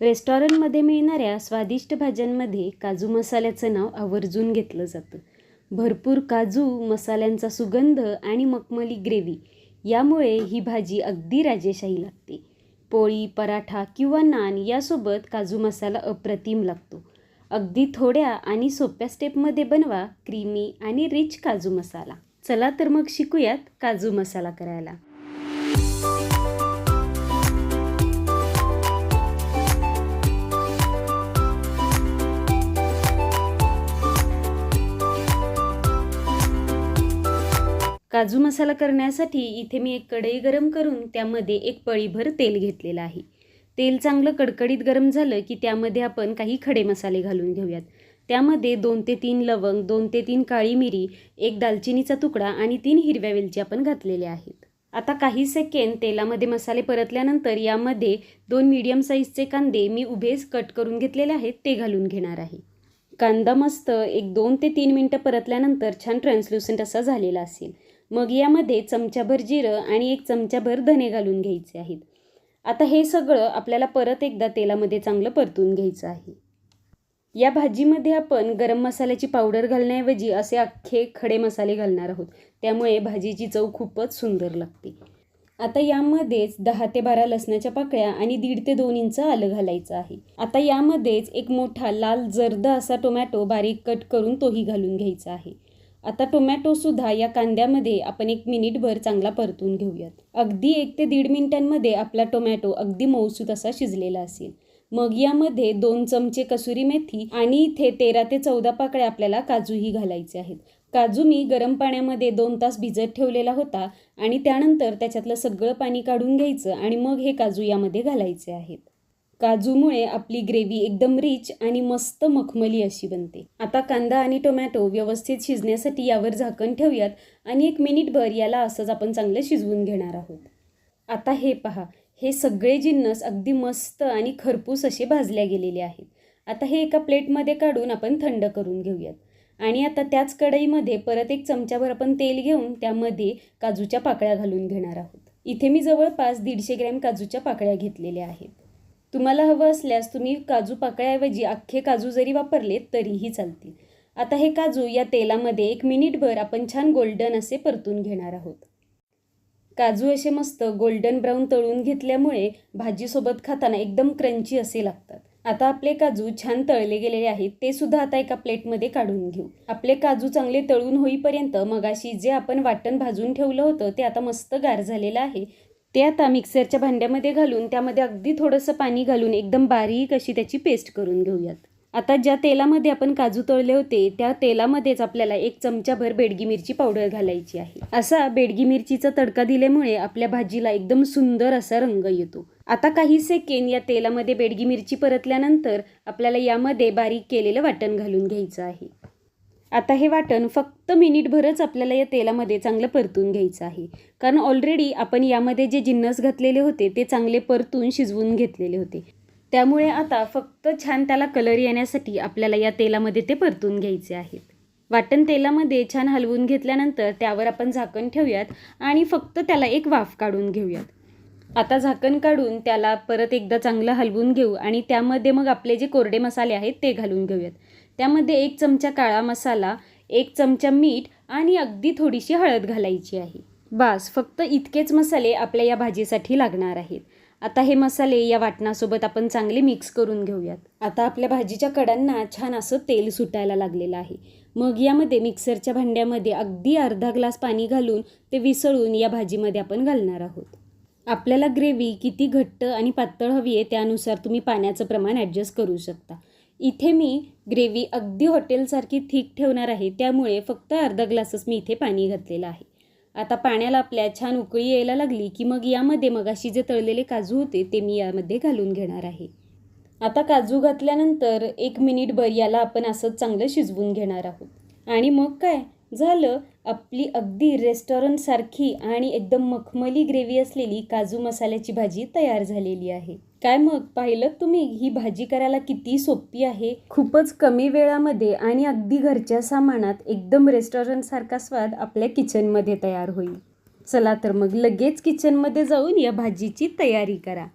रेस्टॉरंटमध्ये मिळणाऱ्या स्वादिष्ट भाज्यांमध्ये काजू मसाल्याचं नाव आवर्जून घेतलं जातं. भरपूर काजू मसाल्यांचा सुगंध आणि मखमली ग्रेव्ही यामुळे ही भाजी अगदी राजेशाही लागते. पोळी पराठा किंवा नान यासोबत काजू मसाला अप्रतिम लागतो. अगदी थोड्या आणि सोप्या स्टेपमध्ये बनवा क्रीमी आणि रिच काजू मसाला. चला तर मग शिकूयात काजू मसाला करायला. काजू मसाला करण्यासाठी इथे मी एक कढई गरम करून त्यामध्ये एक पळीभर तेल घेतलेलं आहे. तेल चांगलं कडकडीत गरम झालं की त्यामध्ये आपण काही खडे मसाले घालून घेऊयात. त्यामध्ये दोन ते तीन लवंग दोन ते तीन काळी मिरी एक दालचिनीचा तुकडा आणि तीन हिरव्या वेलची आपण घातलेल्या आहेत. आता काही सेकेंड तेलामध्ये मसाले परतल्यानंतर यामध्ये दोन मीडियम साईजचे कांदे मी उभेच कट करून घेतलेले आहेत ते घालून घेणार आहे. कांदा मस्त एक दोन ते तीन मिनटं परतल्यानंतर छान ट्रान्सल्युसंट असा झालेला असेल. मग यामध्ये चमचाभर जिरं आणि एक चमचाभर धने घालून घ्यायचे आहेत. आता हे सगळं आपल्याला परत एकदा तेलामध्ये चांगलं परतून घ्यायचं आहे. या भाजीमध्ये आपण गरम मसाल्याची पावडर घालण्याऐवजी असे अख्खे खडे मसाले घालणार आहोत. त्यामुळे भाजीची चव खूपच सुंदर लागते. आता यामध्येच दहा ते बारा लसणाच्या पाकळ्या आणि दीड ते दोन इंच आलं घालायचं आहे. आता यामध्येच एक मोठा लाल जर्द असा टोमॅटो बारीक कट करून तोही घालून घ्यायचा आहे. आता टोमॅटोसुद्धा या कांद्यामध्ये आपण एक मिनिटभर चांगला परतून घेऊयात. अगदी एक ते दीड मिनिटांमध्ये आपला टोमॅटो अगदी मऊसूत असा शिजलेला असेल. मग यामध्ये दोन चमचे कसुरी मेथी आणि इथे तेरा ते चौदा पाकळ्या आपल्याला काजूही घालायचे आहेत. काजू मी गरम पाण्यामध्ये दोन तास भिजत ठेवलेला होता आणि त्यानंतर त्याच्यातलं सगळं पाणी काढून घ्यायचं आणि मग हे काजू यामध्ये घालायचे आहेत. काजूमुळे आपली ग्रेव्ही एकदम रिच आणि मस्त मखमली अशी बनते. आता कांदा आणि टोमॅटो व्यवस्थित शिजण्यासाठी यावर झाकण ठेवूयात आणि एक मिनिटभर याला असंच आपण चांगलं शिजवून घेणार आहोत. आता हे पहा हे सगळे जिन्नस अगदी मस्त आणि खरपूस असे भाजल्या गेलेले आहेत. आता हे एका प्लेटमध्ये काढून आपण थंड करून घेऊयात. आणि आता त्याच कढईमध्ये परत एक चमच्याभर आपण तेल घेऊन त्यामध्ये काजूच्या पाकळ्या घालून घेणार आहोत. इथे मी जवळपास दीडशे ग्रॅम काजूच्या पाकळ्या घेतलेल्या आहेत. तुम्हाला हवं असल्यास तुम्ही काजू पाकळ्याऐवजी अख्खे काजू जरी वापरले तरीही चालतील. आता हे काजू या तेलामध्ये एक मिनिटभर आपण छान गोल्डन असे परतून घेणार आहोत. काजू असे मस्त गोल्डन ब्राऊन तळून घेतल्यामुळे भाजीसोबत खाताना एकदम क्रंची असे लागतात. आता आपले काजू छान तळले गेलेले आहेत ते सुद्धा आता एका प्लेटमध्ये काढून घेऊ. आपले काजू चांगले तळून होईपर्यंत मगाशी जे आपण वाटण भाजून ठेवलं होतं ते आता मस्त गार झालेलं आहे. ते आता मिक्सरच्या भांड्यामध्ये घालून त्यामध्ये अगदी थोडंसं पाणी घालून एकदम बारीक अशी त्याची पेस्ट करून घेऊयात. आता ज्या तेलामध्ये आपण काजू तळले होते त्या तेलामध्येच आपल्याला एक चमचाभर बेडगी मिरची पावडर घालायची आहे. असा बेडगी मिरचीचा तडका दिल्यामुळे आपल्या भाजीला एकदम सुंदर असा रंग येतो. आता काही सेकेंड या तेलामध्ये बेडगी मिरची परतल्यानंतर आपल्याला यामध्ये बारीक केलेलं वाटण घालून घ्यायचं आहे. आता हे वाटण फक्त मिनिटभरच आपल्याला या तेलामध्ये चांगलं परतून घ्यायचं आहे. कारण ऑलरेडी आपण यामध्ये जे जिन्नस घातलेले होते ते चांगले परतून शिजवून घेतलेले होते. त्यामुळे आता फक्त छान त्याला कलर येण्यासाठी आपल्याला या तेलामध्ये ते परतून घ्यायचे आहेत. वाटण तेलामध्ये छान हलवून घेतल्यानंतर त्यावर आपण झाकण ठेवूयात आणि फक्त त्याला एक वाफ काढून घेऊयात. आता झाकण काढून त्याला परत एकदा चांगलं हलवून घेऊ आणि त्यामध्ये मग आपले जे कोरडे मसाले आहेत ते घालून घेऊयात. त्यामध्ये एक चमचा काळा मसाला एक चमचा मीठ आणि अगदी थोडीशी हळद घालायची आहे. बास फक्त इतकेच मसाले आपल्या या भाजीसाठी लागणार आहेत. आता हे मसाले या वाटणासोबत आपण चांगले मिक्स करून घेऊयात. आता आपल्या भाजीच्या कडांना छान असं तेल सुटायला लागलेलं आहे. मग यामध्ये मिक्सरच्या भांड्यामध्ये अगदी अर्धा ग्लास पाणी घालून ते विसळून या भाजीमध्ये आपण घालणार आहोत. आपल्याला ग्रेव्ही किती घट्ट आणि पातळ हवी आहे त्यानुसार तुम्ही पाण्याचं प्रमाण ॲडजस्ट करू शकता. इथे मी ग्रेव्ही अगदी हॉटेलसारखी थिक ठेवणार आहे त्यामुळे फक्त अर्धा ग्लासच मी इथे पाणी घातलेलं आहे. आता पाण्याला आपल्या छान उकळी यायला लागली की मग यामध्ये मगाशी जे तळलेले काजू होते ते मी यामध्ये घालून घेणार आहे. आता काजू घातल्यानंतर एक मिनिटभर याला आपण असंच चांगलं शिजवून घेणार आहोत. आणि मग काय? झालं. आपली अगदी रेस्टॉरंटसारखी आणि एकदम मखमली ग्रेव्ही असलेली काजू मसाल्याची भाजी तयार झालेली आहे. काय मग? पाहिलं तुम्ही ही भाजी करायला किती सोपी आहे? खूपच कमी वेळामध्ये आणि अगदी घरच्या सामानात एकदम रेस्टॉरंटसारखा स्वाद आपल्या किचनमध्ये तयार होईल. चला तर मग लगेच किचनमध्ये जाऊन या भाजीची तयारी करा.